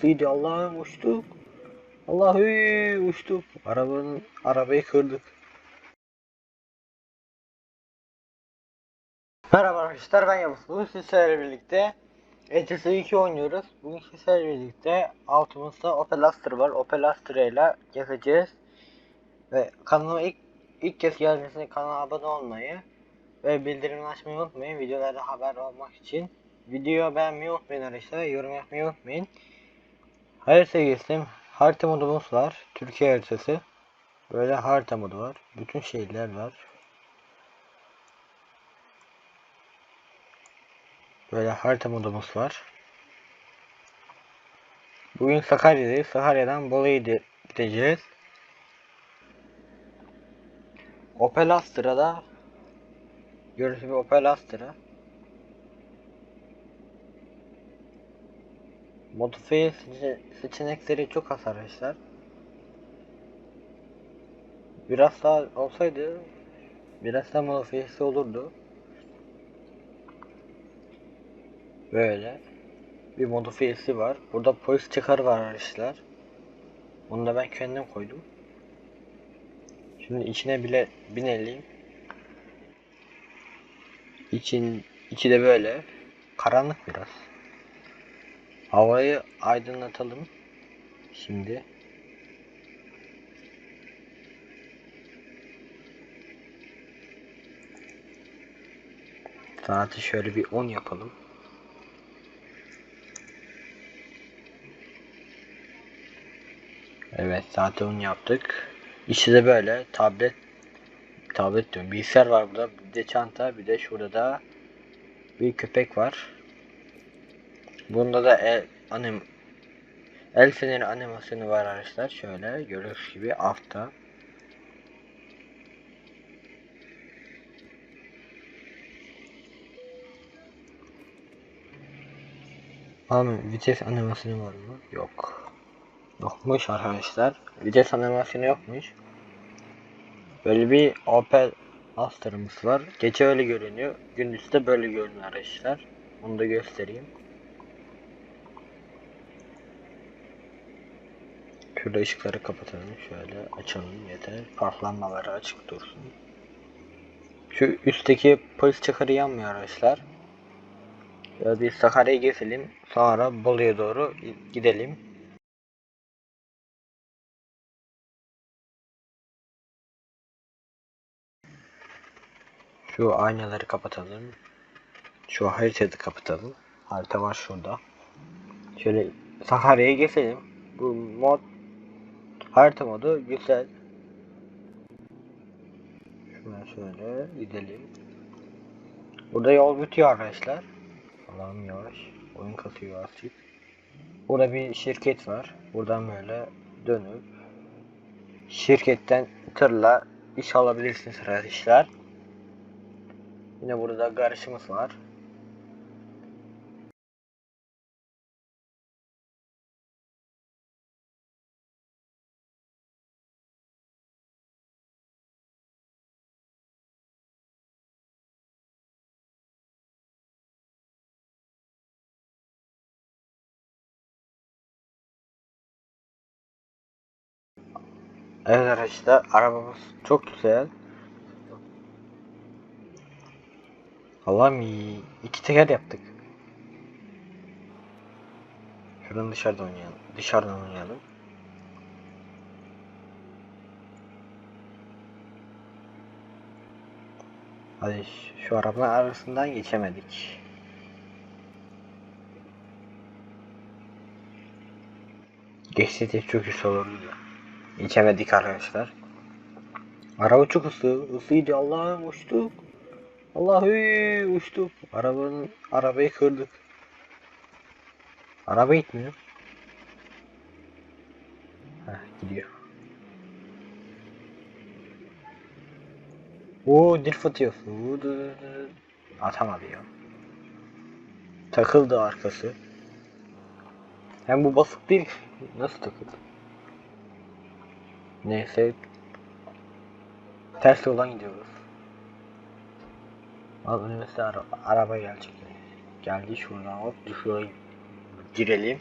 Sıydı Allah'ım uçtuk. Allah'ı uçtuk. Arabanın arabayı kırdık. Merhaba arkadaşlar ben Yavuz. Bugün sizlerle birlikte ETS 2 oynuyoruz. Bugün sizlerle birlikte altımızda Opel Astra var. Opel Astra ile gezeceğiz. Ve kanalıma ilk ilk kez geldiğinizde kanala abone olmayı ve bildirimleri açmayı unutmayın. Videolarda haber olmak için. Videoyu beğenmeyi unutmayın arkadaşlar. Yorum yapmayı unutmayın. Harita geçtim. Harita modumuz var. Türkiye haritası. Böyle harita modu var. Bütün şehirler var. Böyle harita modumuz var. Bugün Sakarya'dayız. Sakarya'dan Bolu'ya gide- gideceğiz. Opel Astra'da Görüntü bir Opel Astra. Modifiye seçe- seçenekleri çok az arkadaşlar. Biraz daha olsaydı biraz daha modifiyesi olurdu. Böyle bir modifiyesi var. Burada polis çıkar var arkadaşlar. Onu da ben kendim koydum. Şimdi içine bile binelim. İçin içi de böyle karanlık biraz. Havayı aydınlatalım. Şimdi. Saati şöyle bir 10 yapalım. Evet saati 10 yaptık. İçi de böyle tablet tablet diyorum bilgisayar var burada bir de çanta bir de şurada da bir köpek var. Bunda da el, anim, el feneri animasyonu var arkadaşlar. Şöyle görüyoruz gibi altta. Ama vites animasyonu var mı? Yok. Yokmuş arkadaşlar. Vites animasyonu yokmuş. Böyle bir Opel Astra'mız var. Gece öyle görünüyor. Gündüz de böyle görünüyor arkadaşlar. Onu da göstereyim. Şurada ışıkları kapatalım. Şöyle açalım yeter. Parklanmaları açık dursun. Şu üstteki polis çakarı yanmıyor arkadaşlar. Ya biz Sakarya'ya gezelim. Sonra Bolu'ya doğru gidelim. Şu aynaları kapatalım. Şu haritayı kapatalım. Harita var şurada. Şöyle Sakarya'ya geçelim. Bu mod harita modu güzel. Şuradan şöyle gidelim. Burada yol bitiyor arkadaşlar. Allah'ım yavaş. Oyun kasıyor azıcık. Burada bir şirket var. Buradan böyle dönüp şirketten tırla iş alabilirsiniz arkadaşlar. Yine burada garajımız var. Evet arkadaşlar arabamız çok güzel. Allah'ım iyi. iki teker yaptık. Şuradan dışarıda oynayalım. Dışarıdan oynayalım. Hadi şu- arabanın arasından geçemedik. Geçseydik çok güzel olurdu da. Geçemedik arkadaşlar. Araba çok hızlı. Hızlıydı Allah'ım uçtuk. Allah'ı uçtuk. Arabanın arabayı kırdık. Araba gitmiyor. Heh gidiyor. Oo drift atıyor. Atamadı ya. Takıldı arkası. Hem bu basık değil. Nasıl takıldı? Neyse. Ters yoldan gidiyoruz. Al önümüzde ara araba gelecek. Geldi şuradan hop şuraya girelim.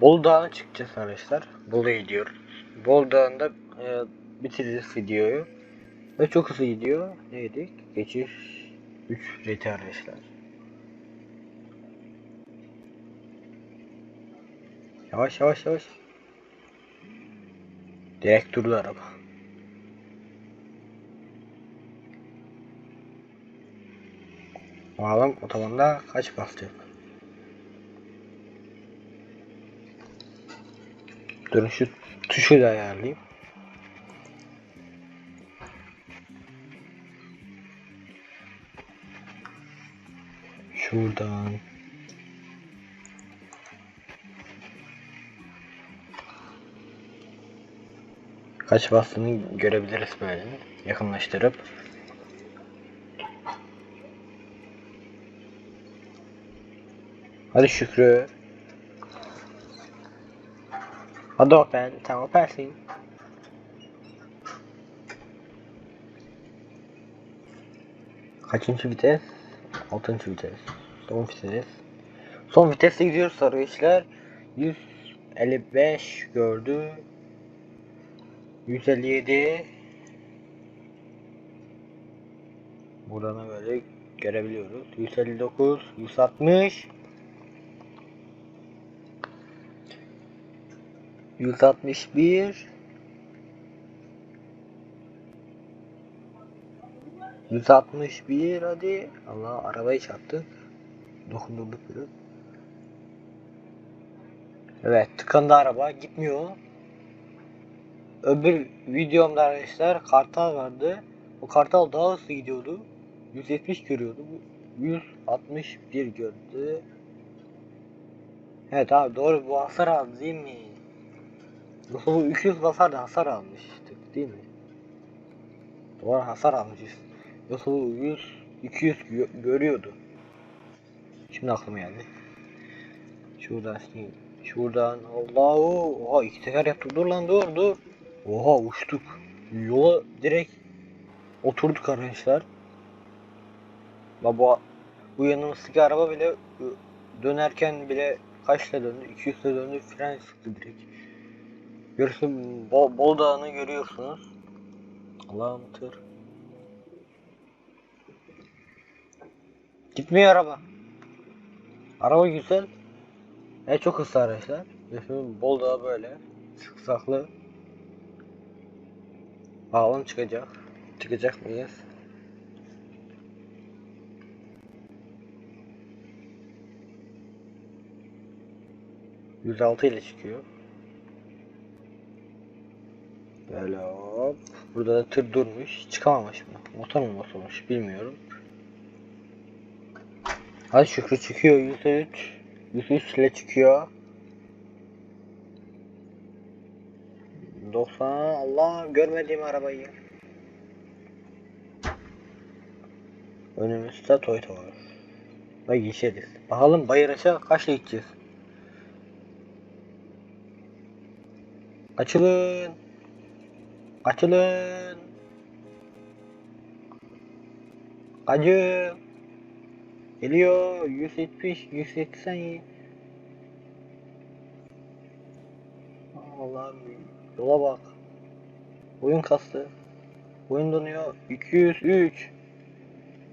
Bolu Dağı'na çıkacağız arkadaşlar. Bolu'ya gidiyoruz. Bolu Dağı'nda e, bitireceğiz videoyu. Ve çok hızlı gidiyor. Neydik? Geçiş 3 reti arkadaşlar. Yavaş yavaş yavaş. Direkt durdu araba. Adam otobanda kaç basacak? Durun şu tuşu da ayarlayayım. Şuradan. Kaç bastığını görebiliriz böyle yakınlaştırıp. Hadi Şükrü. Hadi Opel. Sen Opel'sin. Kaçıncı vites? Altıncı vites. Son vites. Son viteste gidiyoruz işler. 155 gördü. 157 Buradan böyle görebiliyoruz. 159, 160 161 161 hadi. Allah arabayı çarptı. Dokundurduk biraz. Evet tıkandı araba gitmiyor. Öbür videomda arkadaşlar kartal vardı. O kartal daha hızlı gidiyordu. 170 görüyordu. Bu 161 gördü. Evet abi doğru bu hasar aldı değil mi? Bu 300 basar da hasar almıştık değil mi? Doğru hasar almışız. Yoksa bu 100 200 gö- görüyordu. Şimdi aklıma geldi. Şuradan şimdi şuradan Allahu oha iki teker yaptık dur lan dur dur. Oha uçtuk. Yola direkt oturduk arkadaşlar. Baba bu yanımızdaki araba bile dönerken bile kaçla döndü? 200 ile döndü fren sıktı direkt. Görüyorsun Bol, Bol Dağı'nı görüyorsunuz. Allah'ım tır. Gitmiyor araba. Araba güzel. E çok hızlı. Görüyorsunuz Bol Dağı böyle. Sıksaklı. Bakalım çıkacak. Çıkacak mıyız? Yüz altı ile çıkıyor. Böyle hop. Burada da tır durmuş. Çıkamamış mı? Motor mu basılmış bilmiyorum. Hadi Şükrü çıkıyor. %3. %3 ile çıkıyor. 90 Allah görmediğim arabayı. Önümüzde Toyota var. Ve geçeriz. Bakalım Bayraç'a kaçla gideceğiz? Açılın. Açılın. Acı. Geliyor. 170, 180. Allah'ım yola bak. Oyun kastı. Oyun donuyor. 203.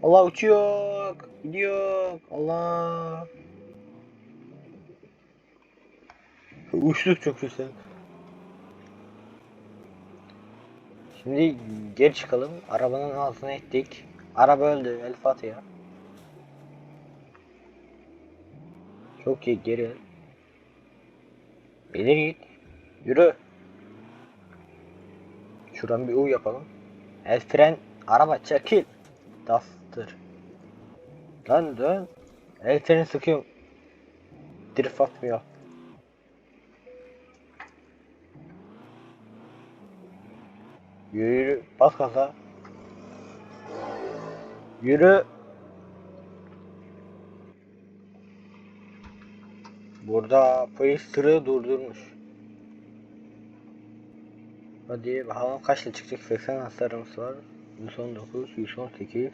Allah uçuyor. Gidiyor. Allah. Uçtuk çok güzel. Şimdi geri çıkalım. Arabanın altına ettik. Araba öldü. El Fatiha. Çok iyi geri. İleri git. Yürü. Şuradan bir U yapalım. El fren. Araba çekil. Dastır. Dön dön. El freni sıkıyorum. Drift atmıyor. Yürü yürü. Bas gaza. Yürü. Burada polis tırı durdurmuş. Hadi bakalım kaçla çıkacak 80 hasarımız var. 119, 118,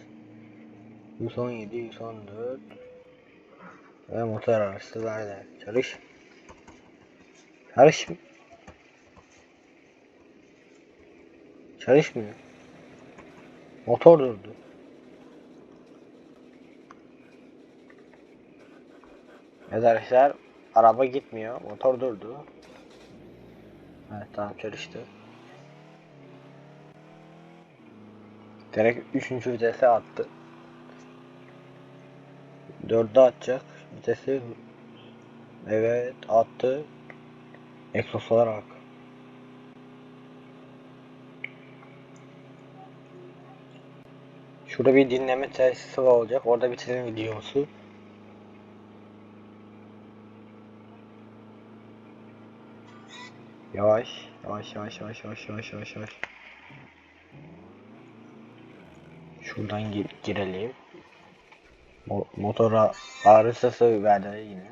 117, 114 ve motor araçları nerede? Çalış. Çalış Çalışmıyor. Motor durdu. Evet arkadaşlar araba gitmiyor. Motor durdu. Evet tamam çalıştı. Direkt 3. vitese attı. 4'e atacak. Vitesi Evet attı. Egzozlara bak. Şurada bir dinleme tesisi var olacak. Orada bitirelim videomuzu. Yavaş, yavaş, yavaş, yavaş, yavaş, yavaş, yavaş, yavaş. Şuradan gir girelim. Mo motora arızası verdi yine.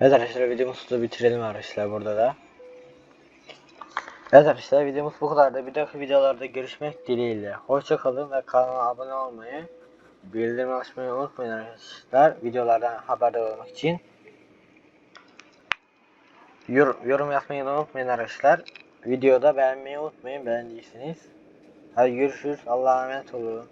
Evet arkadaşlar videomuzu da bitirelim arkadaşlar burada da. Evet arkadaşlar videomuz bu kadardı. Bir dahaki videolarda görüşmek dileğiyle. Hoşça kalın ve kanala abone olmayı, bildirim açmayı unutmayın arkadaşlar. Videolardan haberdar olmak için. Yor yorum yapmayı unutmayın arkadaşlar. Videoda beğenmeyi unutmayın beğendiyseniz. Hadi görüşürüz. Allah'a emanet olun.